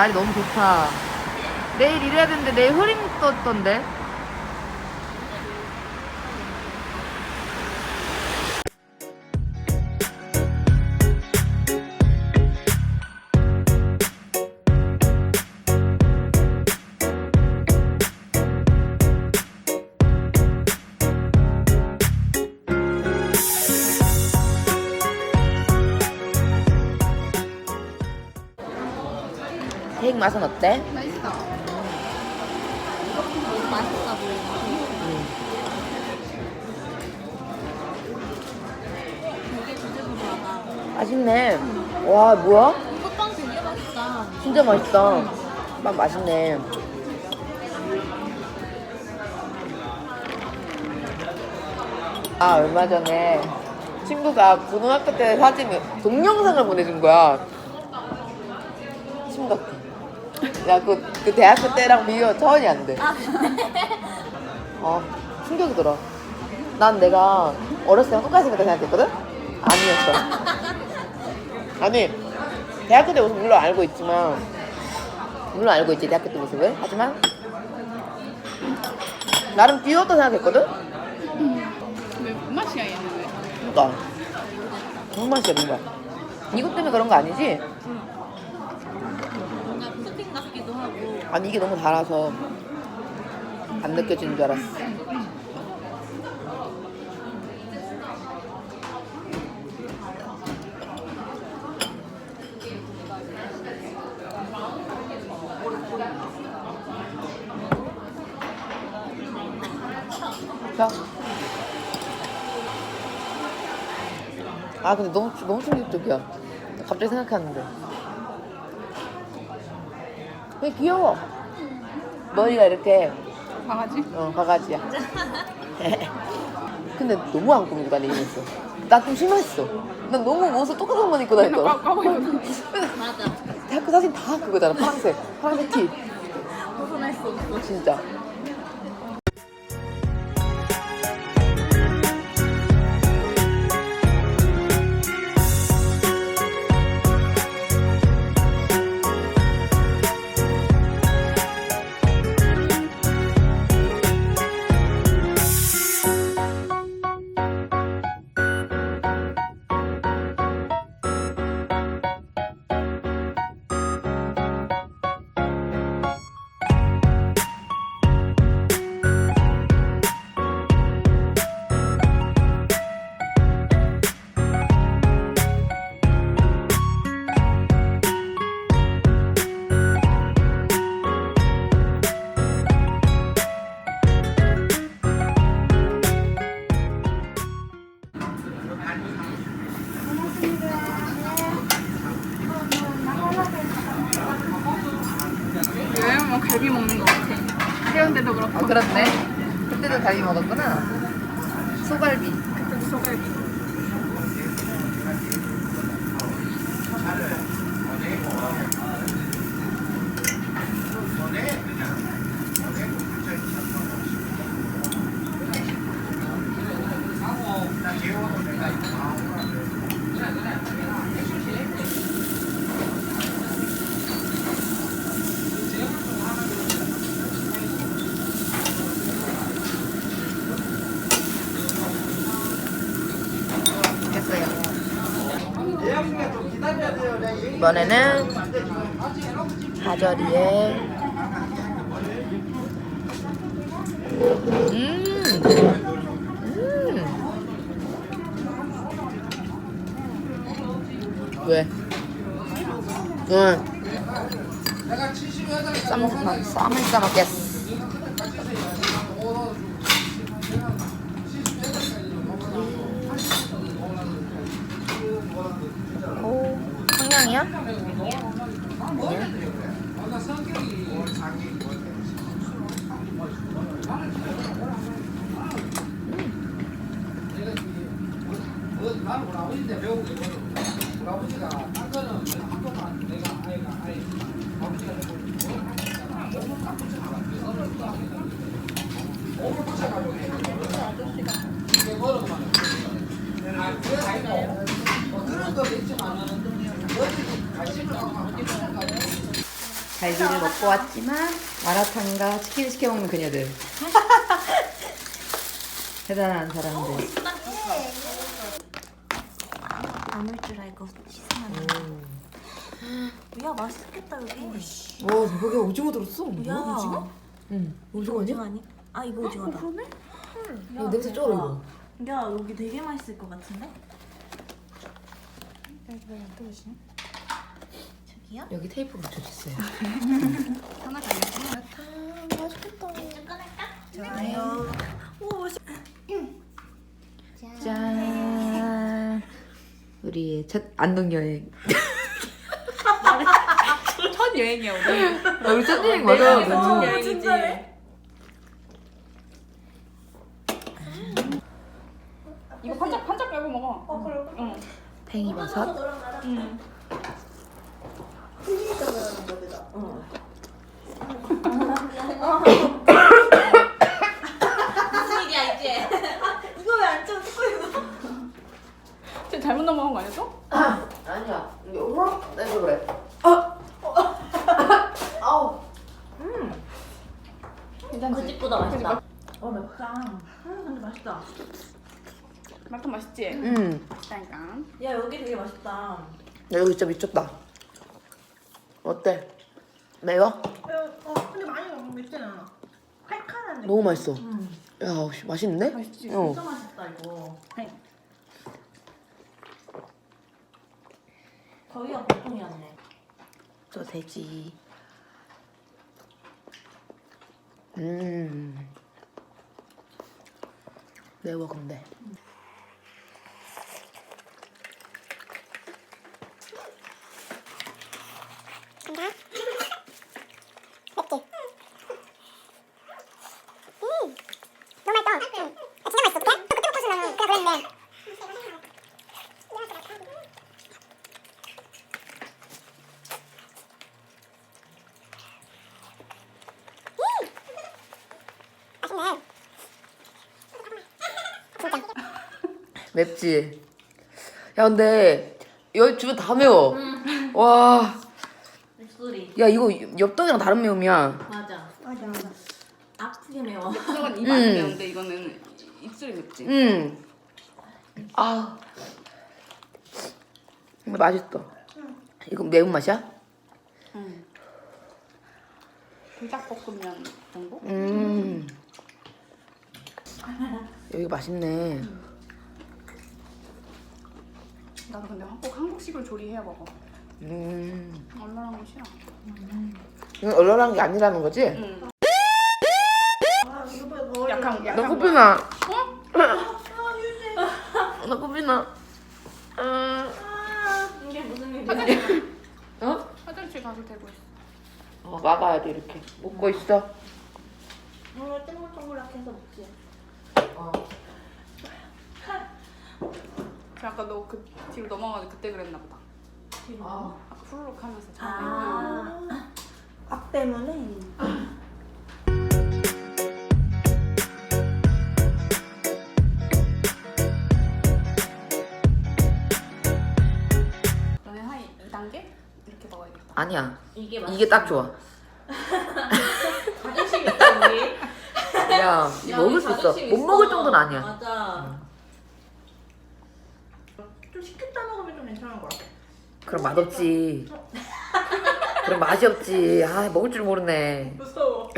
날이 너무 좋다. 내일 일해야 되는데 내일 흐림 떴던데. 케이크 맛은 어때? 맛있어. 맛있어 보이네. 부들부들하다. 맛있네. 와 뭐야? 이거 빵 되게 맛있다. 진짜 맛있다. 빵 맛있네. 아 얼마 전에 친구가 고등학교 때 사진을 동영상을 보내준 거야. 심각해. 야 그 그 대학교 때랑 비교 차원이 안 돼. 아. 아 충격이 들어. 난 내가 어렸을 때 똑같이 생겼다 생각했거든? 아니었어. 아니 대학교 때 모습 물론 알고 있지만 물론 알고 있지 대학교 때 모습을 하지만 나름 귀여웠다 생각했거든? 왜 맛이야 얘는 왜? 그니까 무슨 맛이야 뭔가 이것 때문에 그런 거 아니지? 뭔가 푸딩 같기도 하고. 아니 이게 너무 달아서 안 느껴지는 줄 알았어. 자. 아 근데 너무 너무 충격적이야. 갑자기 생각하는데 왜 귀여워? 머리가 이렇게 바가지? 어 바가지야. 근데 너무 안 꾸미고 했어. 나좀 심했어. 난 너무 옷을 똑같은 것만 입고 맨날 다녔더라. 까고 있는 맞아. 대학교 사진 다 그거잖아. 파란색 파란색 티. 벗어날 수 없어. 진짜 네. 그때도 갈비 먹었구나. 소갈비. 그때도 소갈비. 됐어요 이번에는 가저리에 음, 음. 왜? 응. 쌈, 쌈을 싸먹겠어. 나는 우리 아버지한테 배운 게 뭐냐면 우리 아버지가 딴거는 한동안 내가 아이가 아이 아버지가 뭘 하셨잖아 몸을 딱 붙여가지고 썰을 또 하겠다는 몸을 붙여가지고 이게 걸어가면 아 그래 아이고 뭐 그런 거 있지만은 너희들이 관심을 갖고 하면 갈비를 먹고 왔지만 마라탕과 치킨 시켜 먹는 그녀들 대단한 사람들. 어, 안올 줄 알고 시선하네. 야 맛있겠다 여기. 와 대박이야 오징어 들었어. 야 응. 오징어 아니야? 아니? 아 이거 오징어다. 그러네? 야, 냄새 쩔어 이거. 야 여기 되게 맛있을 것 같은데? 저기요? 여기 테이프 붙여주세요. 하나 가야지. 좋아요. 오 맛있. 짠. 우리의 첫 안동 여행. 첫 여행이야 우리. 우리 첫 여행 맞아. 어, 맞아. 진짜네. 이거 반짝 반짝 깔고 먹어. 어 그래. 응. 팽이버섯. 응. 무슨 일이야 이제? 이거 왜 안 찍어 찍고 있어? 진짜 잘못 넘어간 거 아니었어? 아니야. 이게 내서 그래. 아. 아우. 괜찮지? 그집보다 맛있다. 어 맵다. 음 근데 맛있다. 마라탕 맛있지? 음. 맛있다니까. 야 여기 되게 맛있다. 야, 여기 진짜 미쳤다. 어때? 매워? 어 근데 많이 먹으면 맵진 않아. 칼칼한데. 너무 맛있어. 음. 야, 씨, 맛있는데? 맛있지? 어. 진짜 맛있다 이거. 거기가 보통이 아니네. 저 돼지. 음. 매워 근데. 너무 맛있다. 응. 아, 진짜 맛있어. 어떡해? 또 그때 먹고 싶으면 그냥 그랬는데. 음! 맛있네. 진짜. 맵지? 야 근데 여기 주변 다 매워. 와. 입술이. 야 이거 엽떡이랑 다른 매움이야. 맞아. 맞아 맞아. 아프게 매워. 이건 입안 음. 매운데 이거는 입술이 맵지. 음. 아. 근데 맛있어. 이거 매운 맛이야? 응. 불닭볶음면 정도? 음. 여기 맛있네. 나도 근데 꼭 한국식으로 조리해야 먹어. 음. 얼마나 거 싫어. 이건 얼얼한 게 아니라는 거지? 응. 약간 나 약간 코피 나. 나 코피 나. 음. 이게 무슨 일이야? 어? 화장실 가도 되고 있어. 어, 막아야 돼 이렇게. 먹고 있어. 오늘 땡글땡글하게 해서 먹지. 어. 그 아까 너그 뒤로 넘어가서 그때 그랬나 보다. 아. 아까 후루룩 하면서 아. 악 때문에. 너네 한 2단계? 이렇게 먹어야겠다. 아니야. 이게 이게 딱 좋아. 자존심 있다 우리. 야, 이 먹을 수 있어. 못 먹을 정도는 아니야. 맞아. 좀 시켰다 먹으면 좀 괜찮은 거 같아. 그럼 맛없지. 그럼 맛이 없지. 아, 먹을 줄 모르네. 무서워.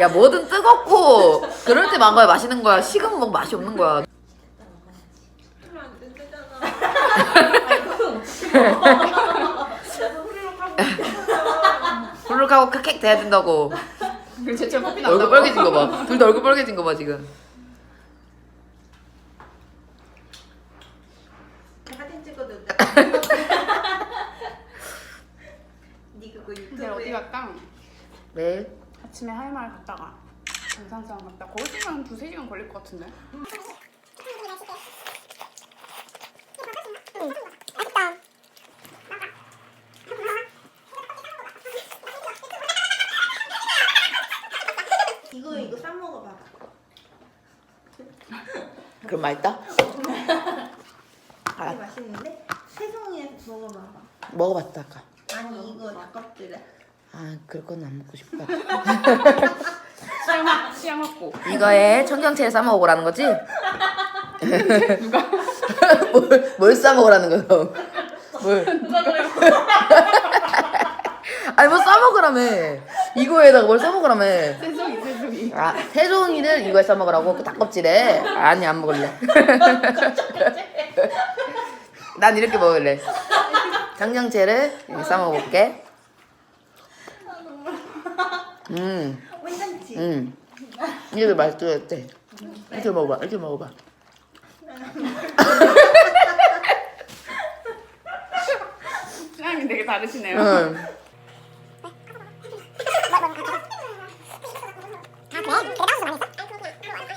야, 뭐든 뜨겁고 그럴 때 먹어야 맛있는 거야. 식으면 먹으면 맛이 없는 거야. 그러면 안 되잖아. 아이고 먹지 마. 나도 후루룩 하고 있잖아. 후루룩하고 칵칵 돼야 된다고. 그 제철 커피 얼굴 난다고? 빨개진 거 봐. 둘 다 얼굴 빨개진 거 봐, 지금. 사진 찍어도 돼. 니 그거 근데 유튜브에 어디 갈까? 내일? 아침에 하이마을 갔다가 정상산 갔다 거기서는 두세 시간 걸릴 것 같은데? 이거 이거 싸 먹어봐. 그럼 맛있다? 되게 아, 맛있는데? 새송이에 먹어봐. 먹어봤다, 아까. 아니 이거 닭껍질에. 아 그럴 건 안 먹고 싶다. 취향 확보. 이거에 청경채를 싸 먹으라는 거지? 누가? 뭘, 뭘싸 먹으라는 거야? 뭘? 누가 그래? 아니 뭐 싸 먹으라며. 이거에다가 뭘 싸 먹으라며. 세종이 세종이. 아 세종이를 이거에 싸 먹으라고 그 닭껍질에. 아니 안 먹을래. 난 이렇게 먹을래. 청경채를 이렇게 싸 먹어볼게. 음. 음. 이게 맛있겠지? 이렇게 먹어봐, 이렇게 먹어봐. 취향이 되게 다르시네요. 응. 아 그래? 그래 나도 많이 했어? 그래도 매운가?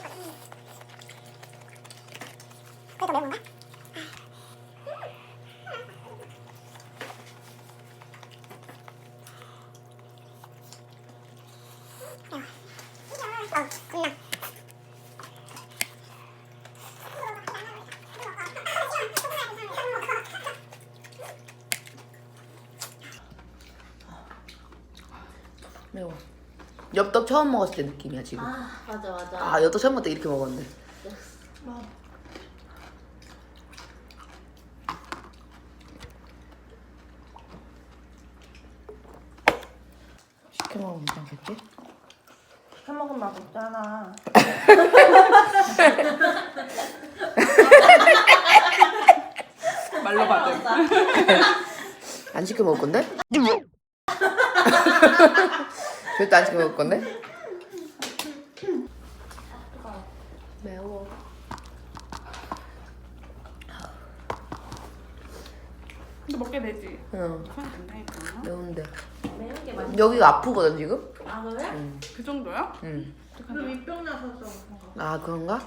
어, 겁나. 매워. 엽떡 처음 먹었을 때 느낌이야 지금. 아 맞아 맞아. 아 엽떡 처음 먹을 때 이렇게 먹었는데. 시켜 먹으면 괜찮겠지? 해 먹으면 맛없잖아. 말로 받음. 안 시켜 먹을 건데? 절대 안 시켜 먹을 건데? 매워. 근데 먹게 되지. 응, 된다니까. 매운데. 매운 게 맛있어. 여기가 아프거든 지금? 아 그래? 응. 그 정도야? 응. 그 입병 나서 좀 그런 거. 아 그런가?